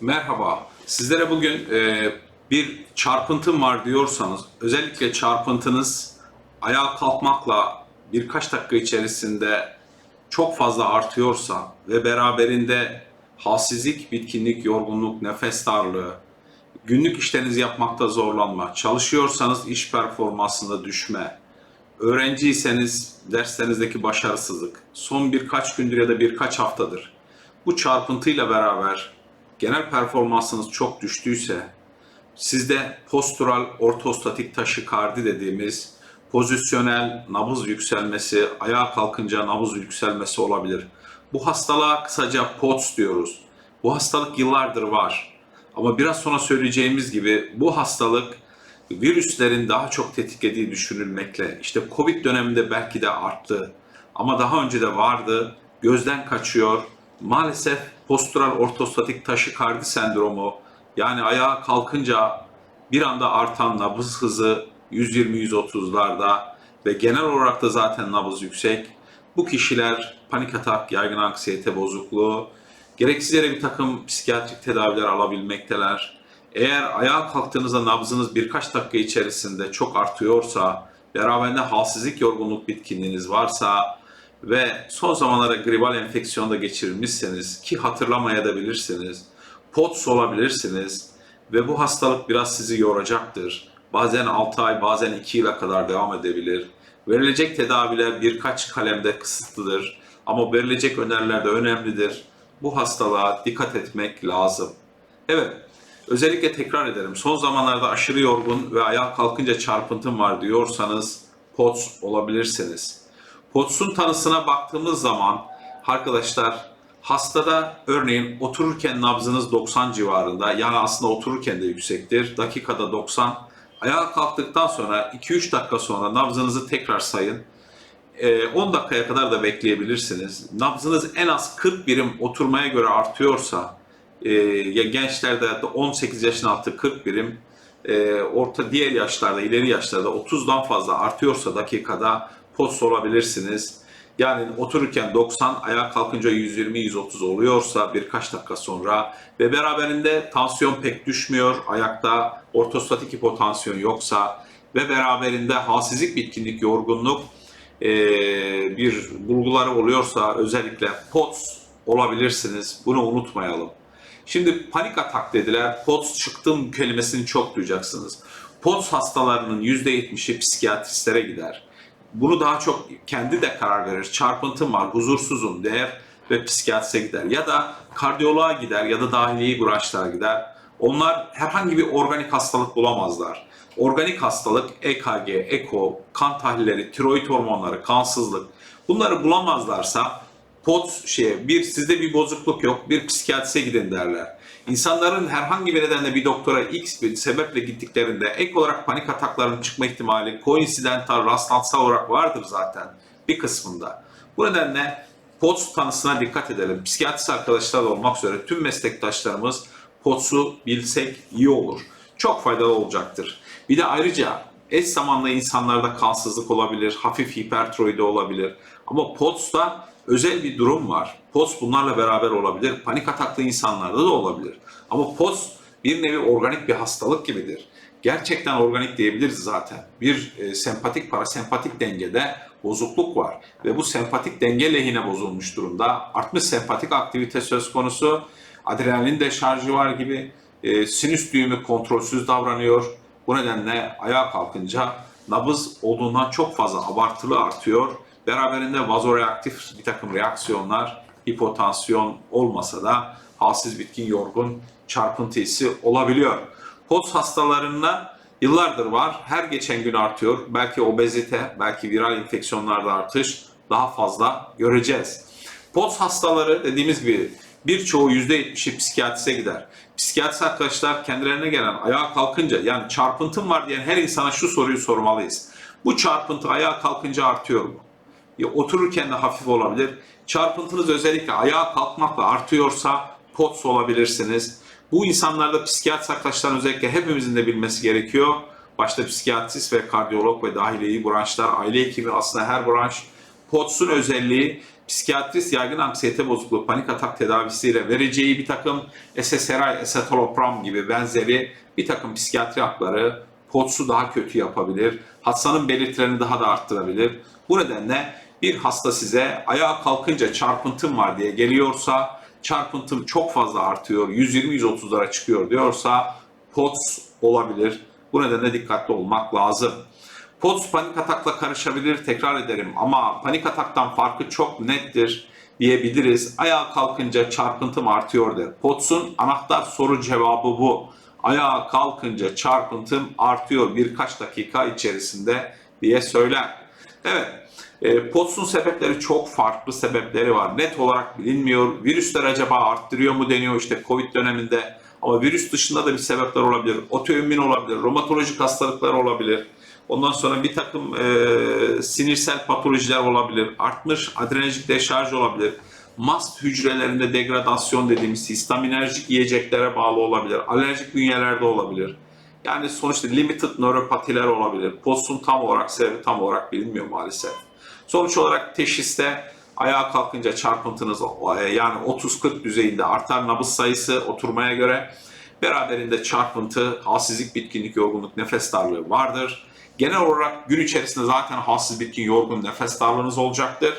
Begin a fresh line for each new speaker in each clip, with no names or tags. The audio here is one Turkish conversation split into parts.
Merhaba. Sizlere bugün e, bir çarpıntım var diyorsanız, özellikle çarpıntınız ayağa kalkmakla birkaç dakika içerisinde çok fazla artıyorsa ve beraberinde halsizlik, bitkinlik, yorgunluk, nefes darlığı, günlük işlerinizi yapmakta zorlanma, çalışıyorsanız iş performansında düşme, öğrenciyseniz derslerinizdeki başarısızlık, son birkaç gündür ya da birkaç haftadır bu çarpıntıyla beraber genel performansınız çok düştüyse, sizde postural ortostatik taşikardi dediğimiz pozisyonel nabız yükselmesi, ayağa kalkınca nabız yükselmesi olabilir. Bu hastalığa kısaca POTS diyoruz. Bu hastalık yıllardır var. Ama biraz sonra söyleyeceğimiz gibi bu hastalık virüslerin daha çok tetiklediği düşünülmekle işte Covid döneminde belki de arttı. Ama daha önce de vardı. Gözden kaçıyor. Maalesef postural ortostatik taşikardi sendromu yani ayağa kalkınca bir anda artan nabız hızı 120-130'larda ve genel olarak da zaten nabız yüksek. Bu kişiler panik atak, yaygın anksiyete bozukluğu, gereksiz yere bir takım psikiyatrik tedaviler alabilmekteler. Eğer ayağa kalktığınızda nabzınız birkaç dakika içerisinde çok artıyorsa, beraberinde halsizlik, yorgunluk, bitkinliğiniz varsa ve son zamanlarda gribal enfeksiyon da geçirmişseniz ki hatırlamayabilirsiniz, POTS olabilirsiniz ve bu hastalık biraz sizi yoracaktır. Bazen 6 ay, bazen 2 yıla kadar devam edebilir. Verilecek tedaviler birkaç kalemde kısıtlıdır ama verilecek öneriler de önemlidir. Bu hastalığa dikkat etmek lazım. Evet, özellikle tekrar ederim. Son zamanlarda aşırı yorgun ve ayağa kalkınca çarpıntım var diyorsanız POTS olabilirsiniz. POTS'un tanısına baktığımız zaman arkadaşlar hastada örneğin otururken nabzınız 90 civarında yani aslında otururken de yüksektir. Dakikada 90. Ayağa kalktıktan sonra 2-3 dakika sonra nabzınızı tekrar sayın. Ee, 10 dakikaya kadar da bekleyebilirsiniz. Nabzınız en az 40 birim oturmaya göre artıyorsa e, ya gençlerde 18 yaşın altı 40 birim e, orta diğer yaşlarda ileri yaşlarda 30'dan fazla artıyorsa dakikada post olabilirsiniz. Yani otururken 90, ayağa kalkınca 120-130 oluyorsa birkaç dakika sonra ve beraberinde tansiyon pek düşmüyor, ayakta ortostatik hipotansiyon yoksa ve beraberinde halsizlik, bitkinlik, yorgunluk bir bulguları oluyorsa özellikle POTS olabilirsiniz. Bunu unutmayalım. Şimdi panik atak dediler. POTS çıktım kelimesini çok duyacaksınız. POTS hastalarının %70'i psikiyatristlere gider. Bunu daha çok kendi de karar verir. Çarpıntım var, huzursuzum der ve psikiyatrise gider. Ya da kardiyoloğa gider ya da dahiliye branşlara gider. Onlar herhangi bir organik hastalık bulamazlar. Organik hastalık EKG, eko, kan tahlilleri, tiroid hormonları, kansızlık bunları bulamazlarsa POTS şeye bir sizde bir bozukluk yok bir psikiyatrise gidin derler. İnsanların herhangi bir nedenle bir doktora X bir sebeple gittiklerinde ek olarak panik atakların çıkma ihtimali koinsidental, rastlantısal olarak vardır zaten bir kısmında. Bu nedenle POTS tanısına dikkat edelim. Psikiyatrist arkadaşlar da olmak üzere tüm meslektaşlarımız POTS'u bilsek iyi olur. Çok faydalı olacaktır. Bir de ayrıca eş zamanlı insanlarda kansızlık olabilir, hafif hipertiroidi olabilir. Ama POTS'ta özel bir durum var. POTS bunlarla beraber olabilir. Panik ataklı insanlarda da olabilir. Ama POTS bir nevi organik bir hastalık gibidir. Gerçekten organik diyebiliriz zaten. Bir e, sempatik parasempatik dengede bozukluk var ve bu sempatik denge lehine bozulmuş durumda. Artmış sempatik aktivite söz konusu. Adrenalin deşarjı var gibi. E, sinüs düğümü kontrolsüz davranıyor. Bu nedenle ayağa kalkınca nabız olduğundan çok fazla abartılı artıyor. Beraberinde vazoreaktif bir takım reaksiyonlar, hipotansiyon olmasa da halsiz bitkin yorgun çarpıntı hissi olabiliyor. POTS hastalarında yıllardır var. Her geçen gün artıyor. Belki obezite, belki viral enfeksiyonlarda artış daha fazla göreceğiz. POTS hastaları dediğimiz gibi birçoğu %70'i psikiyatrise gider. Psikiyatrist arkadaşlar kendilerine gelen ayağa kalkınca yani çarpıntım var diyen her insana şu soruyu sormalıyız. Bu çarpıntı ayağa kalkınca artıyor mu? Ya otururken de hafif olabilir. Çarpıntınız özellikle ayağa kalkmakla artıyorsa POTS olabilirsiniz. Bu insanlarda psikiyatrist arkadaşların özellikle hepimizin de bilmesi gerekiyor. Başta psikiyatrist ve kardiyolog ve dahiliyeyi branşlar, aile hekimi aslında her branş POTS'un özelliği psikiyatrist yaygın anksiyete bozukluğu, panik atak tedavisiyle vereceği bir takım SSRI, escitalopram gibi benzeri bir takım psikiyatri hapları POTS'u daha kötü yapabilir, hastanın belirtilerini daha da arttırabilir. Bu nedenle bir hasta size ayağa kalkınca çarpıntım var diye geliyorsa, çarpıntım çok fazla artıyor, 120-130'lara çıkıyor diyorsa POTS olabilir. Bu nedenle dikkatli olmak lazım. POTS panik atakla karışabilir tekrar ederim ama panik ataktan farkı çok nettir diyebiliriz. Ayağa kalkınca çarpıntım artıyor der. POTS'un anahtar soru cevabı bu. Ayağa kalkınca çarpıntım artıyor birkaç dakika içerisinde diye söyler. Evet, e, POTS'un sebepleri çok farklı sebepleri var. Net olarak bilinmiyor. Virüsler acaba arttırıyor mu deniyor işte Covid döneminde. Ama virüs dışında da bir sebepler olabilir. Otoimmün olabilir, romatolojik hastalıklar olabilir. Ondan sonra bir takım e, sinirsel patolojiler olabilir. Artmış adrenerjik deşarj olabilir. Mast hücrelerinde degradasyon dediğimiz histaminerjik yiyeceklere bağlı olabilir. Alerjik bünyelerde olabilir. Yani sonuçta limited nöropatiler olabilir. POTS'un tam olarak sebebi tam olarak bilinmiyor maalesef. Sonuç olarak teşhiste ayağa kalkınca çarpıntınız e, yani 30-40 düzeyinde artar nabız sayısı oturmaya göre beraberinde çarpıntı, halsizlik, bitkinlik, yorgunluk, nefes darlığı vardır. Genel olarak gün içerisinde zaten halsiz, bitkin, yorgun, nefes darlığınız olacaktır.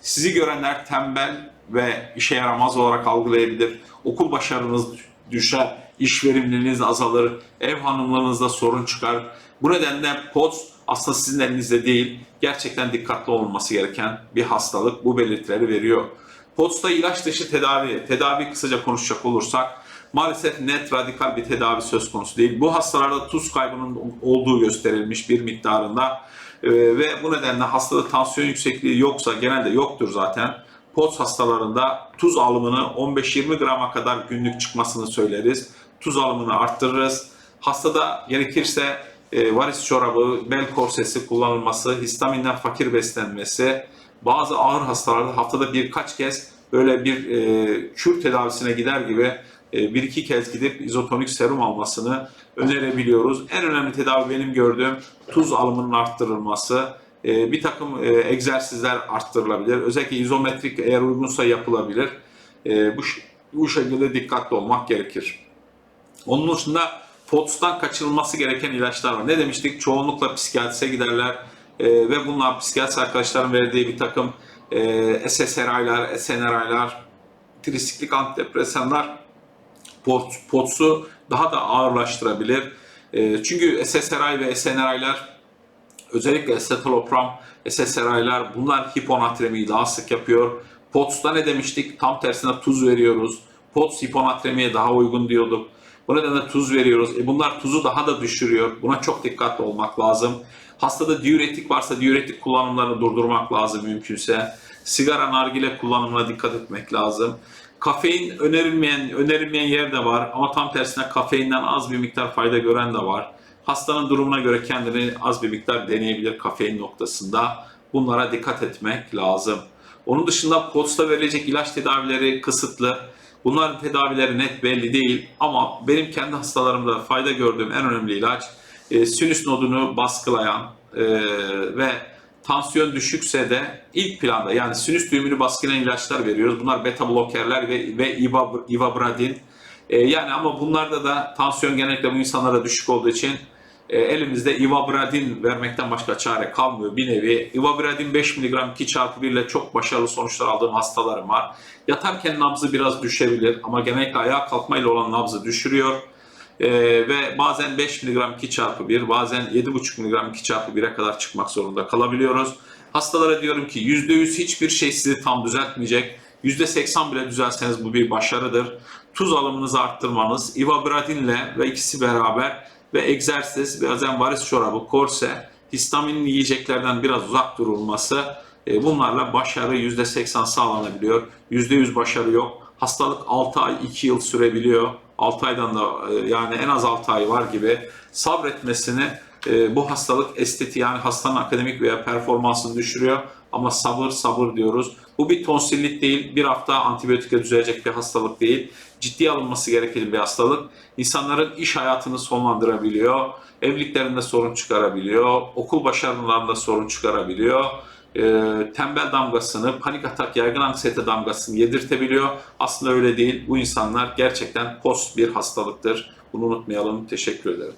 Sizi görenler tembel ve işe yaramaz olarak algılayabilir. Okul başarınız düşer, iş verimliliğiniz azalır, ev hanımlarınızda sorun çıkar. Bu nedenle POTS aslında sizin elinizde değil, gerçekten dikkatli olunması gereken bir hastalık. Bu belirtileri veriyor. POTS'ta ilaç dışı tedavi, tedavi kısaca konuşacak olursak maalesef net radikal bir tedavi söz konusu değil. Bu hastalarda tuz kaybının olduğu gösterilmiş bir miktarında Ee, ve bu nedenle hastada tansiyon yüksekliği yoksa genelde yoktur zaten. POTS hastalarında tuz alımını 15-20 grama kadar günlük çıkmasını söyleriz. Tuz alımını arttırırız. Hastada gerekirse e, varis çorabı, bel korsesi kullanılması, histaminden fakir beslenmesi, bazı ağır hastalarda haftada birkaç kez böyle bir e, kür tedavisine gider gibi e, bir iki kez gidip izotonik serum almasını önerebiliyoruz. En önemli tedavi benim gördüğüm tuz alımının arttırılması, e, bir takım e, egzersizler arttırılabilir. Özellikle izometrik eğer uygunsa yapılabilir. E, bu, bu şekilde dikkatli olmak gerekir. Onun dışında POTS'tan kaçınılması gereken ilaçlar var. Ne demiştik? Çoğunlukla psikiyatrise giderler e, ve bunlar psikiyatrist arkadaşların verdiği bir takım e, SSRI'lar, SNRI'lar, trisiklik antidepresanlar POTS, POTS'u daha da ağırlaştırabilir. E, çünkü SSRI ve SNRI'lar özellikle escitalopram, SSRI'lar bunlar hiponatremiyi daha sık yapıyor. POTS'ta ne demiştik? Tam tersine tuz veriyoruz. POTS hiponatremiye daha uygun diyorduk. Bu nedenle tuz veriyoruz. E bunlar tuzu daha da düşürüyor. Buna çok dikkatli olmak lazım. Hastada diüretik varsa diüretik kullanımlarını durdurmak lazım mümkünse. Sigara, nargile kullanımına dikkat etmek lazım. Kafein önerilmeyen önerilmeyen yer de var ama tam tersine kafeinden az bir miktar fayda gören de var. Hastanın durumuna göre kendini az bir miktar deneyebilir kafein noktasında. Bunlara dikkat etmek lazım. Onun dışında POTS'ta verilecek ilaç tedavileri kısıtlı. Bunların tedavileri net belli değil ama benim kendi hastalarımda fayda gördüğüm en önemli ilaç e, sinüs nodunu baskılayan e, ve tansiyon düşükse de ilk planda yani sinüs düğümünü baskılayan ilaçlar veriyoruz. Bunlar beta blokerler ve, ve ivabradin. E, yani ama bunlarda da tansiyon genellikle bu insanlara düşük olduğu için e, elimizde ivabradin vermekten başka çare kalmıyor bir nevi. Ivabradin 5 mg 2 çarpı 1 ile çok başarılı sonuçlar aldığım hastalarım var. Yatarken nabzı biraz düşebilir ama genellikle ayağa kalkmayla olan nabzı düşürüyor. Ee, ve bazen 5 mg 2 çarpı 1, bazen 7,5 mg 2 çarpı 1'e kadar çıkmak zorunda kalabiliyoruz. Hastalara diyorum ki %100 hiçbir şey sizi tam düzeltmeyecek. %80 bile düzelseniz bu bir başarıdır. Tuz alımınızı arttırmanız, ivabradinle ve ikisi beraber ve egzersiz, bazen varis çorabı, korse, histamin yiyeceklerden biraz uzak durulması e, bunlarla başarı %80 sağlanabiliyor. %100 başarı yok. Hastalık 6 ay 2 yıl sürebiliyor. 6 aydan da e, yani en az 6 ay var gibi sabretmesini e, bu hastalık esteti yani hastanın akademik veya performansını düşürüyor. Ama sabır sabır diyoruz. Bu bir tonsillit değil, bir hafta antibiyotikle düzelecek bir hastalık değil. Ciddiye alınması gereken bir hastalık. İnsanların iş hayatını sonlandırabiliyor, evliliklerinde sorun çıkarabiliyor, okul başarılarında sorun çıkarabiliyor. e, tembel damgasını, panik atak, yaygın anksiyete damgasını yedirtebiliyor. Aslında öyle değil. Bu insanlar gerçekten post bir hastalıktır. Bunu unutmayalım. Teşekkür ederim.